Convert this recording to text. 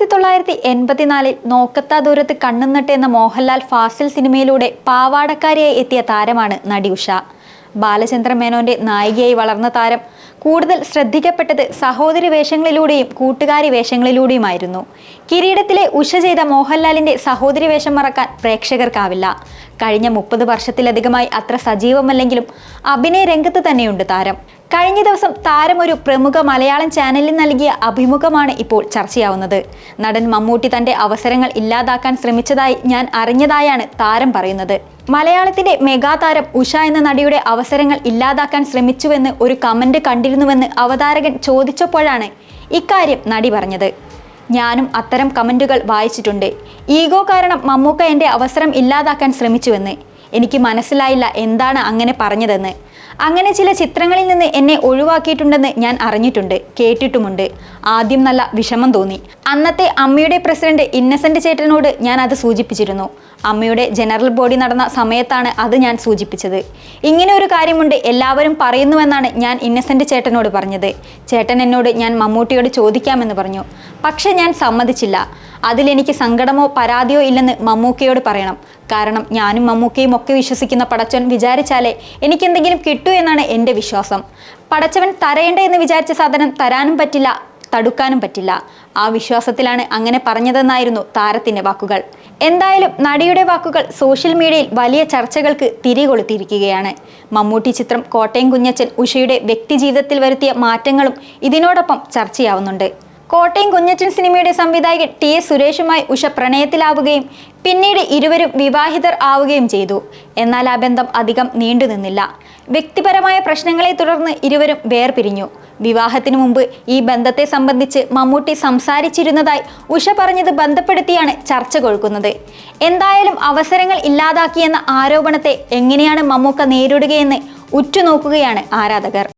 ആയിരത്തി തൊള്ളായിരത്തി എൺപത്തിനാലിൽ നോക്കത്താ ദൂരത്ത് കണ്ണുന്നട്ട് എന്ന മോഹൻലാൽ ഫാസിൽ സിനിമയിലൂടെ പാവാടക്കാരിയായി എത്തിയ താരമാണ് നടി ഉഷ. ബാലചന്ദ്ര മേനോന്റെ നായികയായി വളർന്ന താരം കൂടുതൽ ശ്രദ്ധിക്കപ്പെട്ടത് സഹോദരി വേഷങ്ങളിലൂടെയും കൂട്ടുകാരി വേഷങ്ങളിലൂടെയുമായിരുന്നു. കിരീടത്തിലെ ഉഷ ചെയ്ത മോഹൻലാലിന്റെ സഹോദരി വേഷം മറക്കാൻ പ്രേക്ഷകർക്കാവില്ല. കഴിഞ്ഞ മുപ്പത് വർഷത്തിലധികമായി അത്ര സജീവമല്ലെങ്കിലും അഭിനയ രംഗത്ത് തന്നെയുണ്ട് താരം. കഴിഞ്ഞ ദിവസം താരം ഒരു പ്രമുഖ മലയാളം ചാനലിൽ നൽകിയ അഭിമുഖമാണ് ഇപ്പോൾ ചർച്ചയാവുന്നത്. നടൻ മമ്മൂട്ടി തന്റെ അവസരങ്ങൾ ഇല്ലാതാക്കാൻ ശ്രമിച്ചതായി ഞാൻ അറിഞ്ഞതായാണ് താരം പറയുന്നത്. മലയാളത്തിന്റെ മെഗാതാരം ഉഷ എന്ന നടിയുടെ അവസരങ്ങൾ ഇല്ലാതാക്കാൻ ശ്രമിച്ചുവെന്ന് ഒരു കമന്റ് കണ്ടിരുന്നുവെന്ന് അവതാരകൻ ചോദിച്ചപ്പോഴാണ് ഇക്കാര്യം നടി പറഞ്ഞത്. ഞാനും അത്തരം കമന്റുകൾ വായിച്ചിട്ടുണ്ട്. ഈഗോ കാരണം മമ്മൂക്ക എന്റെ അവസരം ഇല്ലാതാക്കാൻ ശ്രമിച്ചുവെന്ന്. എനിക്ക് മനസ്സിലായില്ല എന്താണ് അങ്ങനെ പറഞ്ഞതെന്ന്. അങ്ങനെ ചില ചിത്രങ്ങളിൽ നിന്ന് എന്നെ ഒഴിവാക്കിയിട്ടുണ്ടെന്ന് ഞാൻ അറിഞ്ഞിട്ടുണ്ട് കേട്ടിട്ടുമുണ്ട്. ആദ്യം നല്ല വിഷമം തോന്നി. അന്നത്തെ അമ്മയുടെ പ്രസിഡന്റ് ഇന്നസെന്റ് ചേട്ടനോട് ഞാൻ അത് സൂചിപ്പിച്ചിരുന്നു. അമ്മയുടെ ജനറൽ ബോഡി നടന്ന സമയത്താണ് അത് ഞാൻ സൂചിപ്പിച്ചത്. ഇങ്ങനെ ഒരു കാര്യമുണ്ട് എല്ലാവരും പറയുന്നുവെന്നാണ് ഞാൻ ഇന്നസെന്റ് ചേട്ടനോട് പറഞ്ഞത്. ചേട്ടൻ എന്നോട് ഞാൻ മമ്മൂട്ടിയോട് ചോദിക്കാമെന്ന് പറഞ്ഞു. പക്ഷേ ഞാൻ സമ്മതിച്ചില്ല. അതിലെനിക്ക് സങ്കടമോ പരാതിയോ ഇല്ലെന്ന് മമ്മൂക്കയോട് പറയണം. കാരണം ഞാനും മമ്മൂക്കയും ഒക്കെ വിശ്വസിക്കുന്ന പടച്ചവൻ വിചാരിച്ചാലേ എനിക്കെന്തെങ്കിലും കിട്ടൂ എന്നാണ് എന്റെ വിശ്വാസം. പടച്ചവൻ തരേണ്ട എന്ന് വിചാരിച്ച സാധനം തരാനും പറ്റില്ല തടുക്കാനും പറ്റില്ല. ആ വിശ്വാസത്തിലാണ് അങ്ങനെ പറഞ്ഞതെന്നായിരുന്നു താരത്തിന്റെ വാക്കുകൾ. എന്തായാലും നടിയുടെ വാക്കുകൾ സോഷ്യൽ മീഡിയയിൽ വലിയ ചർച്ചകൾക്ക് തിരികൊളുത്തിയിരിക്കുകയാണ് മമ്മൂട്ടി ചിത്രം കോട്ടയം കുഞ്ഞച്ചൻ ഉഷയുടെ വ്യക്തിജീവിതത്തിൽ വരുത്തിയ മാറ്റങ്ങളും ഇതിനോടൊപ്പം ചർച്ചയാവുന്നുണ്ട്. കോട്ടയം കുഞ്ഞച്ചൻ സിനിമയുടെ സംവിധായകൻ ടി എസ് സുരേഷുമായി ഉഷ പ്രണയത്തിലാവുകയും പിന്നീട് ഇരുവരും വിവാഹിതർ ആവുകയും ചെയ്തു. എന്നാൽ ആ ബന്ധം അധികം നീണ്ടു നിന്നില്ല. വ്യക്തിപരമായ പ്രശ്നങ്ങളെ തുടർന്ന് ഇരുവരും വേർപിരിഞ്ഞു. വിവാഹത്തിനു മുമ്പ് ഈ ബന്ധത്തെ സംബന്ധിച്ച് മമ്മൂട്ടി സംസാരിച്ചിരുന്നതായി ഉഷ പറഞ്ഞത് ബന്ധപ്പെടുത്തിയാണ് ചർച്ച കൊഴുക്കുന്നത്. എന്തായാലും അവസരങ്ങൾ ഇല്ലാതാക്കിയെന്ന ആരോപണത്തെ എങ്ങനെയാണ് മമ്മൂക്ക നേരിടുകയെന്ന് ഉറ്റുനോക്കുകയാണ് ആരാധകർ.